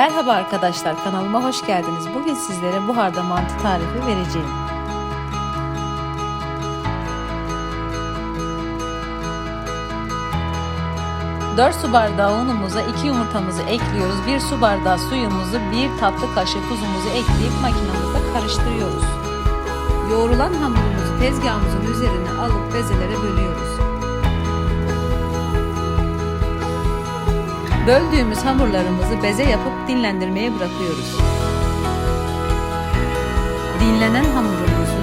Merhaba arkadaşlar kanalıma hoş geldiniz. Bugün sizlere buharda mantı tarifi vereceğim. Dört su bardağı unumuza 2 yumurtamızı ekliyoruz. 1 su bardağı suyumuzu 1 tatlı kaşığı tuzumuzu ekleyip makinamızda karıştırıyoruz. Yoğrulan hamurumuzu tezgahımızın üzerine alıp bezelere bölüyoruz. Böldüğümüz hamurlarımızı beze yapıp dinlendirmeye bırakıyoruz. Dinlenen hamurumuzu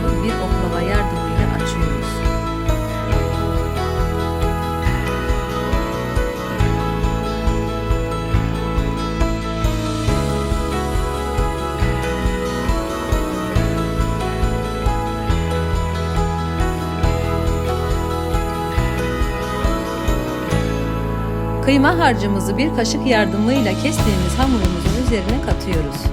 Kıyma harcımızı bir kaşık yardımıyla kestiğimiz hamurumuzun üzerine katıyoruz.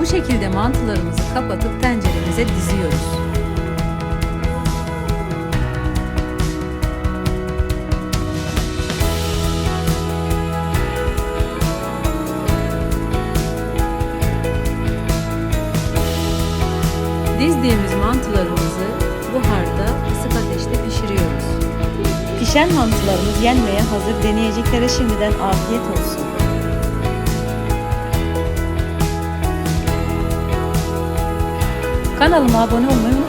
Bu şekilde mantılarımızı kapatıp tenceremize diziyoruz. Dizdiğimiz mantılarımızı buharda kısık ateşte pişiriyoruz. Pişen mantılarımız yenmeye hazır. Deneyeceklere şimdiden afiyet olsun. Kanalıma abone olmayı.